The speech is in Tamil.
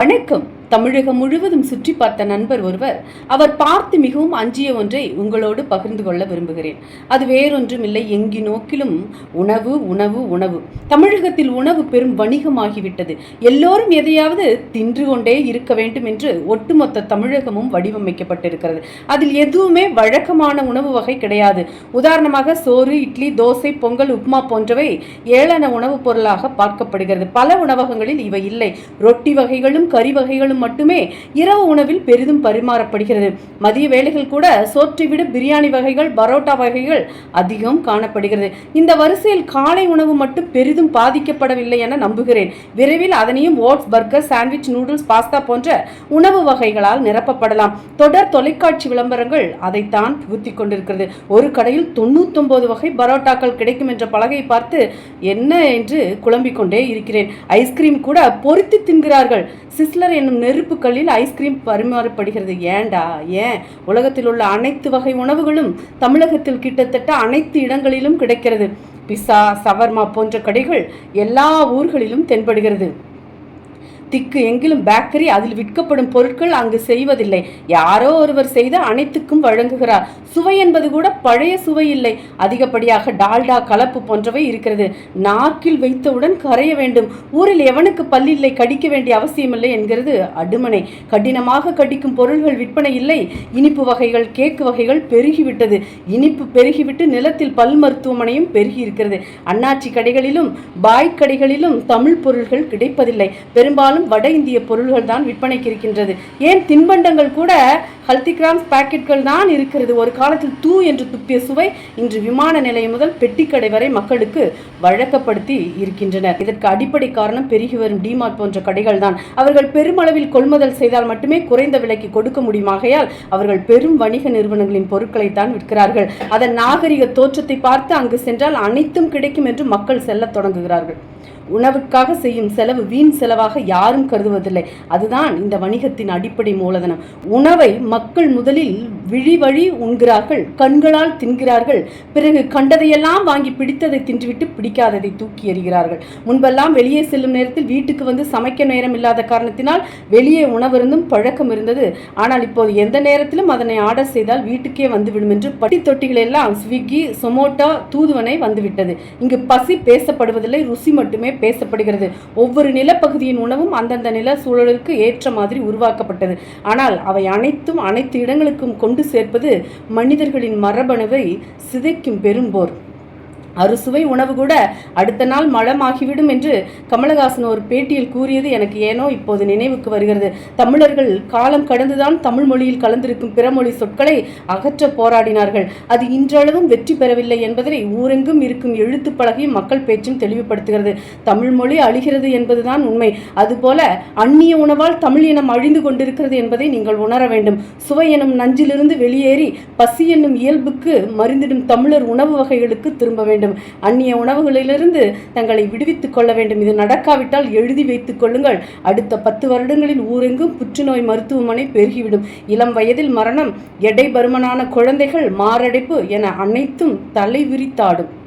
வணக்கம். தமிழகம் முழுவதும் சுற்றி பார்த்த நண்பர் ஒருவர் அவர் பார்த்து மிகவும் அஞ்சிய ஒன்றை உங்களோடு பகிர்ந்து கொள்ள விரும்புகிறேன். அது வேறொன்றும் இல்லை எங்கி நோக்கிலும் உணவு உணவு உணவு. தமிழகத்தில் உணவு பெரும் வணிகமாகிவிட்டது. எல்லோரும் எதையாவது தின்று கொண்டே இருக்க வேண்டும் என்று ஒட்டுமொத்த தமிழகமும் வடிவமைக்கப்பட்டிருக்கிறது. அதில் எதுவுமே வழக்கமான உணவு வகை கிடையாது. உதாரணமாக சோறு இட்லி தோசை பொங்கல் உப்மா போன்றவை ஏளன உணவுப் பொருளாக பார்க்கப்படுகிறது. பல உணவகங்களில் இவை இல்லை. ரொட்டி வகைகளும் கறி வகைகளும் மட்டுமே இரவு உணவில் பெரிதும் பரிமாறப்படுகிறது. மதிய வேளைகள் கூட சோற்றை விட பிரியாணி வகைகள் பரோட்டா வகைகள் அதிகம் காணப்படுகிறது. இந்த வரிசையில் காலை உணவு மட்டும் பெரிதும் பாதிக்கப்படவில்லை என நம்புகிறேன். விரைவில் அதனையும் oats burger sandwich noodles pasta போன்ற உணவு வகைகளால் நிரப்பப்படலாம். தொடர் தொலைக்காட்சி விளம்பரங்கள் அதைத்தான் புகுத்தி கொண்டிருக்கிறது. ஒரு கடையில் தொண்ணூத்தொன்பது வகை பரோட்டாக்கள் கிடைக்கும் என்ற பலகை பார்த்து என்ன என்று குழம்பிக் கொண்டே இருக்கிறேன். ஐஸ்கிரீம் கூட பொறித்து தின்கிறார்கள். சிஸ்லர் என்னும் நெருப்புக்கல்லில் ஐஸ்கிரீம் பரிமாறப்படுகிறது. ஏண்டா? ஏன்? உலகத்தில் உள்ள அனைத்து வகை உணவுகளும் தமிழகத்தில் கிட்டத்தட்ட அனைத்து இடங்களிலும் கிடைக்கிறது. பிசா சவர்மா போன்ற கடைகள் எல்லா ஊர்களிலும் தென்படுகிறது. திக்கு எங்கிலும் பேக்கரி அதில் விற்கப்படும் பொருட்கள் அங்கு செய்வதில்லை. யாரோ ஒருவர் செய்து அனைத்துக்கும் வழங்குகிறார். சுவை என்பது கூட பழைய சுவை இல்லை. அதிகப்படியாக டால்டா கலப்பு போன்றவை இருக்கிறது. நாக்கில் வைத்தவுடன் கரைய வேண்டும். ஊரில் எவனுக்கு பல்லில்லை கடிக்க வேண்டிய அவசியமில்லை என்கிறது அடுமனை. கடினமாக கடிக்கும் பொருள்கள் விற்பனை இல்லை. இனிப்பு வகைகள் கேக்கு வகைகள் பெருகிவிட்டது. இனிப்பு பெருகிவிட்டு நிலத்தில் பல் மருத்துவமனையும் பெருகி இருக்கிறது அண்ணாச்சி கடைகளிலும் பாய் கடைகளிலும் தமிழ் பொருள்கள் கிடைப்பதில்லை. பெரும்பாலும் வட இந்திய பொருள்கள் தான் விற்பனைக்கு இருக்கின்றது. ஏன் தின்பண்டங்கள் கூட ஹல்திகிராம்ஸ் பாக்கெட்கள் தான் இருக்கிறது. ஒரு காலத்தில் தூ என்று துப்பிய சுவை இன்று விமான நிலையம் முதல் பெட்டிக்கடை வரை மக்களுக்கு வழக்கப்படுத்தி இருக்கின்றனர். இதற்கு அடிப்படை காரணம் பெருகி வரும் டிமார்ட் போன்ற கடைகள் தான் அவர்கள் பெருமளவில் கொள்முதல் செய்தால் மட்டுமே குறைந்த விலைக்கு கொடுக்க முடியுமாகையால் அவர்கள் பெரும் வணிக நிறுவனங்களின் பொருட்களை தான் விற்கிறார்கள். அதன் நாகரிக தோற்றத்தை பார்த்து அங்கு சென்றால் அனைத்தும் கிடைக்கும் என்று மக்கள் செல்ல தொடங்குகிறார்கள். உணவுக்காக செய்யும் செலவு வீண் செலவாக யாரும் கருதுவதில்லை. அதுதான் இந்த வணிகத்தின் அடிப்படை மூலதனம். உணவை மக்கள் முதலில் விழி வழி உண்கிறார்கள் கண்களால் தின்கிறார்கள். பிறகு கண்டதையெல்லாம் வாங்கி பிடித்ததை தின்றுவிட்டு பிடிக்காததை தூக்கி எறிகிறார்கள். முன்பெல்லாம் வெளியே செல்லும் நேரத்தில் வீட்டுக்கு வந்து சமைக்க நேரம் இல்லாத காரணத்தினால் வெளியே உணவிருந்தும் பழக்கம் இருந்தது. ஆனால் இப்போது எந்த நேரத்திலும் அதனை ஆர்டர் செய்தால் வீட்டுக்கே வந்துவிடும் என்று பட்டி தொட்டிகள் எல்லாம் ஸ்விக்கி சொமோட்டோ தூதுவனை வந்துவிட்டது. இங்கு பசி பேசப்படுவதில்லை ருசி மட்டுமே பேசப்படுகிறது. ஒவ்வொரு நிலப்பகுதியின் உணவும் அந்தந்த நில சூழலுக்கு ஏற்ற மாதிரி உருவாக்கப்பட்டது. ஆனால் அவை அனைத்தும் அனைத்து இடங்களுக்கும் கொண்டு சேர்ப்பது மனிதர்களின் மரபணுவை சிதைக்கும் பெரும்போர். அறுசுவை உணவு கூட அடுத்த நாள் மழமாகிவிடும் என்று கமலஹாசன் ஒரு பேட்டியில் கூறியது எனக்கு ஏனோ இப்போது நினைவுக்கு வருகிறது. தமிழர்கள் காலம் கடந்துதான் தமிழ் மொழியில் கலந்திருக்கும் பிற மொழி சொற்களை அகற்ற போராடினார்கள். அது இன்றளவும் வெற்றி பெறவில்லை என்பதனை ஊரெங்கும் இருக்கும் எழுத்து பலகையும் மக்கள் பேச்சும் தெளிவுபடுத்துகிறது. தமிழ் மொழி அழிகிறது என்பதுதான் உண்மை. அதுபோல அந்நிய உணவால் தமிழ் இனம் அழிந்து கொண்டிருக்கிறது என்பதை நீங்கள் உணர வேண்டும். சுவை எனும் நஞ்சிலிருந்து வெளியேறி பசி என்னும் இயல்புக்கு மருந்திடும் தமிழர் உணவு வகைகளுக்கு திரும்ப வேண்டும். வேண்டும். அந்நிய உணவுகளிலிருந்து தங்களை விடுவித்துக் கொள்ள வேண்டும். இது நடக்காவிட்டால் எழுதி வைத்துக் கொள்ளுங்கள். அடுத்த பத்து வருடங்களில் ஊரெங்கும் புற்றுநோய் மருத்துவமனை பெருகிவிடும். இளம் வயதில் மரணம் எடை பருமனான குழந்தைகள் மாரடைப்பு என அனைத்தும் தலை விரித்தாடும்.